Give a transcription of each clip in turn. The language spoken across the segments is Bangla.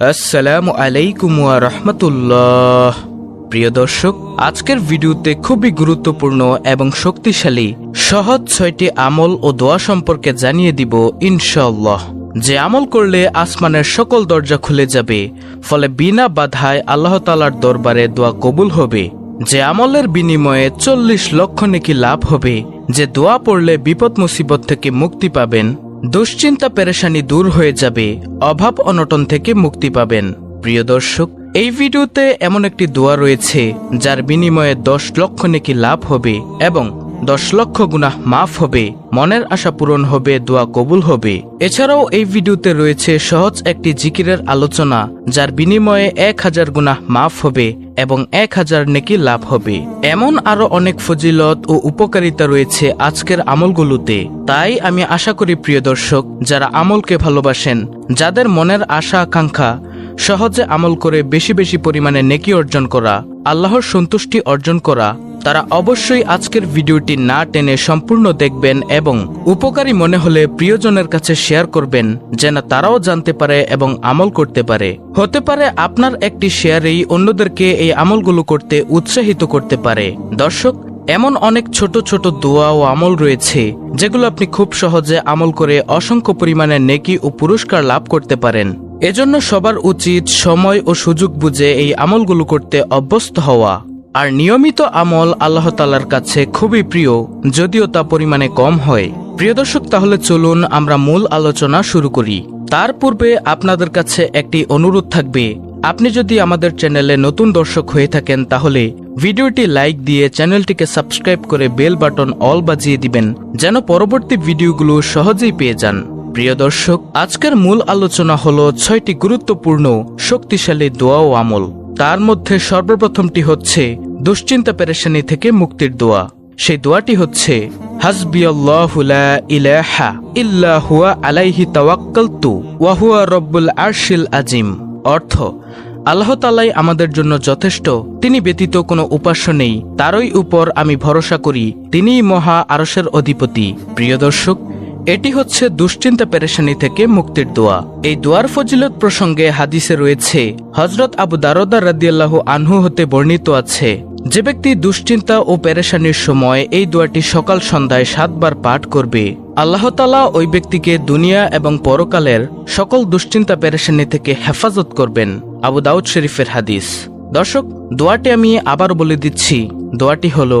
আসসালামু আলাইকুম রাহমাতুল্লাহ। প্রিয় দর্শক, আজকের ভিডিওতে খুবই গুরুত্বপূর্ণ এবং শক্তিশালী, সহজ ছয়টি আমল ও দোয়া সম্পর্কে জানিয়ে দিব ইনশাল্লাহ যে আমল করলে আসমানের সকল দরজা খুলে যাবে, ফলে বিনা বাধায় আল্লাহ তালার দরবারে দোয়া কবুল হবে। যে আমলের বিনিময়ে চল্লিশ লক্ষ নাকি লাভ হবে, যে দোয়া পড়লে বিপদ মুসিবত থেকে মুক্তি পাবেন দুশ্চিন্তা পেরেশানি দূর হয়ে যাবে, অভাব অনটন থেকে মুক্তি পাবেন। প্রিয় দর্শক, এই ভিডিওতে এমন একটি দোয়া রয়েছে, যার বিনিময়ে দশ লক্ষ নাকি লাভ হবে এবং দশ লক্ষ গুনাহ মাফ হবে, মনের আশা পূরণ হবে, দোয়া কবুল হবে। এছাড়াও এই ভিডিওতে রয়েছে সহজ একটি জিকিরের আলোচনা, যার বিনিময়ে এক হাজার গুনাহ মাফ হবে এবং এক হাজার নেকি লাভ হবে। এমন আরও অনেক ফজিলত ও উপকারিতা রয়েছে আজকের আমলগুলোতে। তাই আমি আশা করি প্রিয় দর্শক, যারা আমলকে ভালোবাসেন, যাদের মনের আশা আকাঙ্ক্ষা সহজে আমল করে বেশি বেশি পরিমাণে নেকি অর্জন করা, আল্লাহর সন্তুষ্টি অর্জন করা, তারা অবশ্যই আজকের ভিডিওটি না টেনে সম্পূর্ণ দেখবেন এবং উপকারী মনে হলে প্রিয়জনের কাছে শেয়ার করবেন, যেন তারাও জানতে পারে এবং আমল করতে পারে। হতে পারে আপনার একটি শেয়ারেই অন্যদেরকে এই আমলগুলো করতে উৎসাহিত করতে পারে। দর্শক, এমন অনেক ছোট ছোট দোয়া ও আমল রয়েছে, যেগুলো আপনি খুব সহজে আমল করে অসংখ্য পরিমাণে নেকি ও পুরস্কার লাভ করতে পারেন। এজন্য সবার উচিত সময় ও সুযোগ বুঝে এই আমলগুলো করতে অভ্যস্ত হওয়া। আর নিয়মিত আমল আল্লাহ তালার কাছে খুবই প্রিয়, যদিও তা পরিমাণে কম হয়। প্রিয় দর্শক, তাহলে চলুন আমরা মূল আলোচনা শুরু করি। তার পূর্বে আপনাদের কাছে একটি অনুরোধ থাকবে। আপনি যদি আমাদের চ্যানেলে নতুন দর্শক হয়ে থাকেন, তাহলে ভিডিওটি লাইক দিয়ে চ্যানেলটিকে সাবস্ক্রাইব করে বেল বাটন অল বাজিয়ে দিবেন, যেন পরবর্তী ভিডিওগুলো সহজেই পেয়ে যান। প্রিয় দর্শক, আজকের মূল আলোচনা হলো ছয়টি গুরুত্বপূর্ণ, শক্তিশালী দোয়া ও আমল। তার মধ্যে সর্বপ্রথমটি হচ্ছে দুশ্চিন্তা পেরেশানি থেকে মুক্তির দোয়া। সেই দোয়াটি হচ্ছে ইলাহা ইল্লা আলাইহি তাওয়াক্কালতু ওয়া রব্বুল আরশিল আজিম। অর্থ, আল্লাহ তালাই আমাদের জন্য যথেষ্ট, তিনি ব্যতীত কোনো উপাস্য নেই, তারই উপর আমি ভরসা করি, তিনিই মহা আরসের অধিপতি। প্রিয় দর্শক এটি হচ্ছে দুশ্চিন্তা পেরেশানি থেকে মুক্তির দোয়া। এই দোয়ার ফজিলত প্রসঙ্গে হাদিসে রয়েছে হজরত আবু দারদা রাদিয়াল্লাহু আনহু হতে বর্ণিত আছে, যে ব্যক্তি দুশ্চিন্তা ও পেরেশানির সময় এই দোয়াটি সকাল সন্ধ্যায় সাতবার পাঠ করবে। আল্লাহ তালা ওই ব্যক্তিকে দুনিয়া এবং পরকালের সকল দুশ্চিন্তা পেরেশানি থেকে হেফাজত করবেন। আবু দাউদ শরীফের হাদিস। দর্শক, দোয়াটি আমি আবার বলে দিচ্ছি, দোয়াটি হলো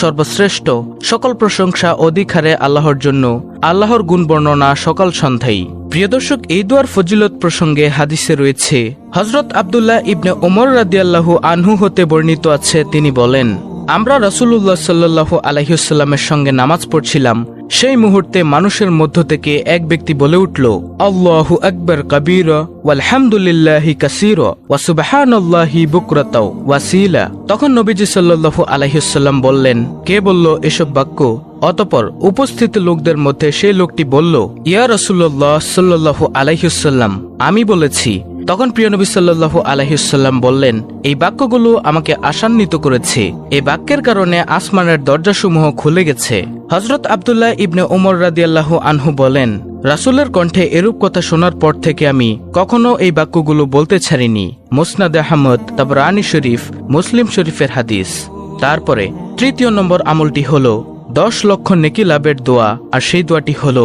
সর্বশ্রেষ্ঠ, সকল প্রশংসা অধিকারে আল্লাহর জন্য, আল্লাহর গুণ বর্ণনা সকাল সন্ধ্যায়। প্রিয় দর্শক, এই দোয়ার ফজিলত প্রসঙ্গে হাদিসে রয়েছে হজরত আবদুল্লাহ ইবনে ওমর রাদিয়াল্লাহু আনহু হতে বর্ণিত আছে, তিনি বলেন আমরা রসুল্লাহ সাল্লাহু আলহিউসাল্লামের সঙ্গে নামাজ পড়ছিলাম। সেই মুহূর্তে মানুষের মধ্য থেকে এক ব্যক্তি বলে উঠল, আল্লাহু আকবর কবির, ওয়ালহামদুলিল্লাহি কাসির ওয়াসুবাহানাল্লাহি বুকরাতাও, ওয়াসিলা। তখন নবীজি সাল্লাল্লাহু আলাইহিসাল্লাম বললেন, কে বলল এসব বাক্য? অতপর উপস্থিত লোকদের মধ্যে সেই লোকটি বলল, ইয়া রসুল্লাহ সাল্লাহু আলাইহিসাল্লাম আমি বলেছি তখন প্রিয় নবী সাল্লাহু আলহিসাল্লাম বললেন, এই বাক্যগুলো আমাকে আশান্বিত করেছে। এই বাক্যের কারণে আসমানের দরজাসমূহ খুলে গেছে। হজরত আবদুল্লাহ ইবনে ওমর রাদিয়াল্লাহ আনহু বলেন, রাসুলের কণ্ঠে এরূপ কথা শোনার পর থেকে আমি কখনো এই বাক্যগুলো বলতে ছাড়িনি। মুসনাদ আহমদ তারপর রানী শরীফ, মুসলিম শরীফের হাদিস। তারপরে তৃতীয় নম্বর আমলটি হল, দশ লক্ষ নেকি লাভের দোয়া, আর সেই দোয়াটি হলো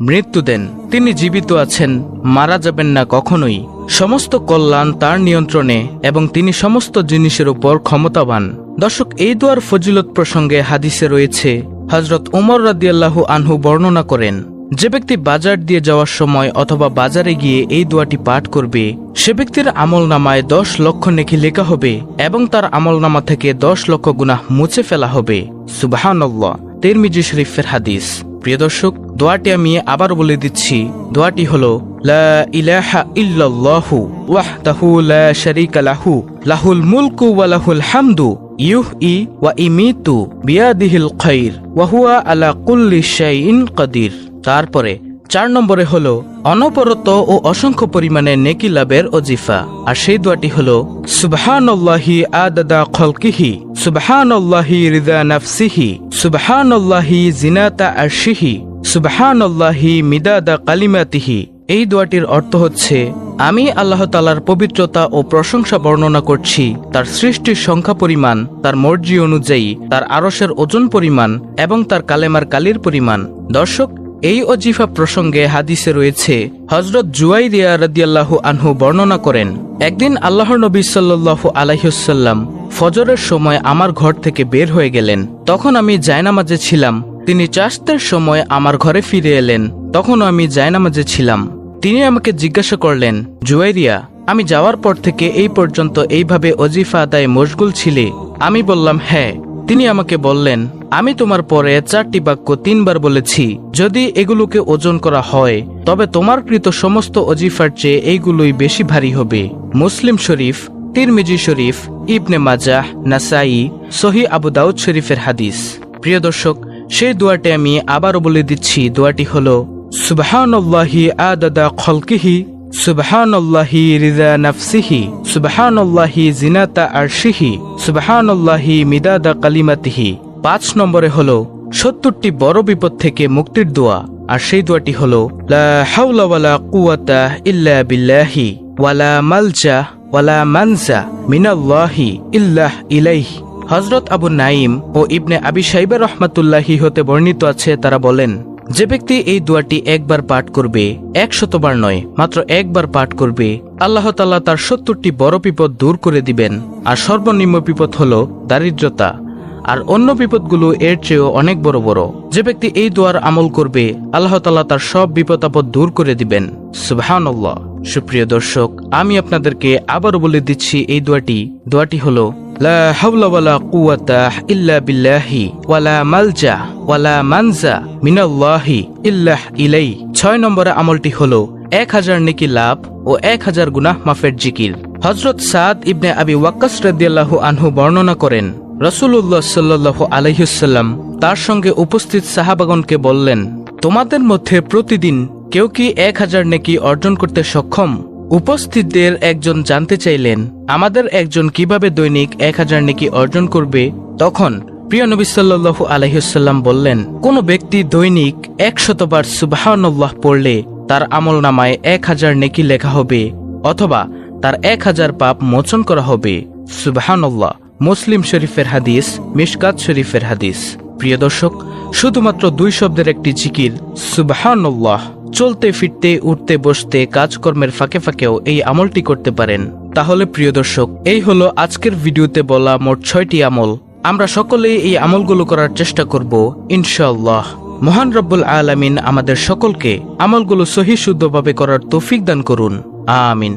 মৃত্যু দেন। তিনি জীবিত আছেন, মারা যাবেন না কখনোই। সমস্ত কল্যাণ তার নিয়ন্ত্রণে এবং তিনি সমস্ত জিনিসের উপর ক্ষমতাবান। দর্শক, এই দোয়ার ফজিলত প্রসঙ্গে হাদিসে রয়েছে হজরত উমর রাদিয়াল্লাহু আনহু বর্ণনা করেন, যে ব্যক্তি বাজার দিয়ে যাওয়ার সময় অথবা বাজারে গিয়ে এই দোয়াটি পাঠ করবে, সে ব্যক্তির আমল নামায় দশ লক্ষ নেকি লেখা হবে এবং তার আমল নামা থেকে দশ লক্ষ গুনাহ মুছে ফেলা হবে। সুবাহান্লাহ তেরমিজি শরীফের হাদিস। প্রিয় দর্শক, দোয়াটি আমি আবার বলে দিচ্ছি। দোয়াটি হল, লা ইলাহা ইল্লাল্লাহু লা লাহু, লাহুল ওয়া লাহুল হামদু ওয়া ইমিতু বিয়াদিহিল খাইর, ওয়া আলা কুল্লি শাইইন কাদির। তারপরে চার নম্বরে হল, অনবরত ও অসংখ্য পরিমাণে নেকি লাভের অজিফা আর সেই দোয়াটি হলো, সুবহানাল্লাহি আদাদা খলকিহি, সুবহানাল্লাহি রিদা নাফসিহি, সুবহানাল্লাহি জিনাতা আরশিহি, সুবহানাল্লাহি মিদাদা কালিমাতিহি। এই দোয়াটির অর্থ হচ্ছে, আমি আল্লাহ তালার পবিত্রতা ও প্রশংসা বর্ণনা করছি, তার সৃষ্টির সংখ্যা পরিমাণ, তার মর্জি অনুযায়ী, তার আরসের ওজন পরিমাণ, এবং তার কালেমার কালির পরিমাণ। দর্শক এই অজিফা প্রসঙ্গে হাদিসে রয়েছে হজরত জুয়াই জুয়াইরিয়া রাদিয়াল্লাহু আনহু বর্ণনা করেন, একদিন আল্লাহর নবী সাল্লাল্লাহু আলাইসাল্লাম ফজরের সময় আমার ঘর থেকে বের হয়ে গেলেন। তখন আমি জায়নামাজে ছিলাম। তিনি চাষতের সময় আমার ঘরে ফিরে এলেন। তখনও আমি জায়নামাজে ছিলাম। তিনি আমাকে জিজ্ঞাসা করলেন জুয়াইরিয়া আমি যাওয়ার পর থেকে এই পর্যন্ত এইভাবে অজিফা আদায় মশগুল ছিলে? আমি বললাম হ্যাঁ। তিনি আমাকে বললেন আমি তোমার পরে চারটি বাক্য তিনবার বলেছি, যদি এগুলোকে ওজন করা হয়, তবে তোমার কৃত সমস্ত অজিফার চেয়ে এইগুলোই বেশি ভারী হবে। মুসলিম শরীফ, তিরমিজি শরীফ, ইবনে মাজাহ, নাসাই সহি আবু দাউদ শরীফের হাদিস। প্রিয় দর্শক, সেই দোয়াটি আমি আবারও বলে দিচ্ছি, দোয়াটি হলো, সুবহানাল্লাহি আদাদা খলকিহি, সুবহানাল্লাহি রিদা নাফসিহি, সুবহানাল্লাহি জিনাতা আরশিহি, সুবহানাল্লাহি মিদাদা কালিমাতিহি। পাঁচ নম্বরে হল সত্তরটি বড় বিপদ থেকে মুক্তির দোয়া, আর সেই দোয়াটি হল ইল্লা বিল্লাহি ওয়ালা মালজা ওয়ালা মানজা মিনাল্লাহি ইল্লাহ ইলাইহি। হজরত আবু নাইম ও ইবনে আবি সাইবা রহমাতুল্লাহি হতে বর্ণিত আছে, তারা বলেন, যে ব্যক্তি এই দোয়াটি একবার পাঠ করবে, এক শতবার নয়, মাত্র একবার পাঠ করবে, আল্লাহ তাল্লাহ তার সত্তরটি বড় বিপদ দূর করে দিবেন। আর সর্বনিম্ন বিপদ হল দারিদ্রতা। আর অন্য বিপদগুলো এর চেয়েও অনেক বড় বড়। যে ব্যক্তি এই দোয়ার আমল করবে, আল্লাহ তাল্লাহ তার সব বিপদ আপদ দূর করে দিবেন। সুবহানাল্লাহ। সুপ্রিয় দর্শক, আমি আপনাদেরকে আবারও বলে দিচ্ছি এই দোয়াটি। দোয়াটি হলো, লা হাওলা ওয়ালা কুওয়াতা ইল্লা বিল্লাহি ওয়ালা মালজা ওয়ালা মানজা মিনাল্লাহি ইল্লাহ ইলাই ছয় নম্বরে আমলটি হলো, এক হাজার নেকি লাভ ও এক হাজার গুনাহ মাফের জিকির। হজরত সাদ ইবনে আবি ওয়াক্কাস রাদিয়াল্লাহু আনহু বর্ণনা করেন রসুল্লাহ সাল্লাহ আলহিসাল্লাম তার সঙ্গে উপস্থিত সাহাবাগনকে বললেন, তোমাদের মধ্যে প্রতিদিন কেউ কি এক হাজার নেকি অর্জন করতে সক্ষম? উপস্থিতদের একজন জানতে চাইলেন, আমাদের একজন কীভাবে দৈনিক এক হাজার নেকি অর্জন করবে? তখন প্রিয় নবী সাল্লু আলহিসাল্লাম বললেন, কোন ব্যক্তি দৈনিক একশতবার সুবাহান্লাহ পড়লে তার আমল নামায় এক হাজার নেকি লেখা হবে, অথবা তার এক হাজার পাপ মোচন করা হবে। সুবাহান্লাহ মুসলিম শরীফের হাদিস, মিশকাত শরীফের হাদিস। প্রিয় দর্শক, শুধুমাত্র দুই শব্দের একটি জিকির সুবাহান্লাহ চলতে, ফিরতে, উঠতে, বসতে, কাজকর্মের ফাঁকে ফাঁকেও এই আমলটি করতে পারেন। তাহলে প্রিয় দর্শক, এই হলো আজকের ভিডিওতে বলা মোট ছয়টি আমল। আমরা সকলেই এই আমলগুলো করার চেষ্টা করব, ইনশাআল্লাহ। মহান রব্বুল আলামিন আমাদের সকলকে আমলগুলো সহি শুদ্ধভাবে করার তৌফিক দান করুন। আমিন।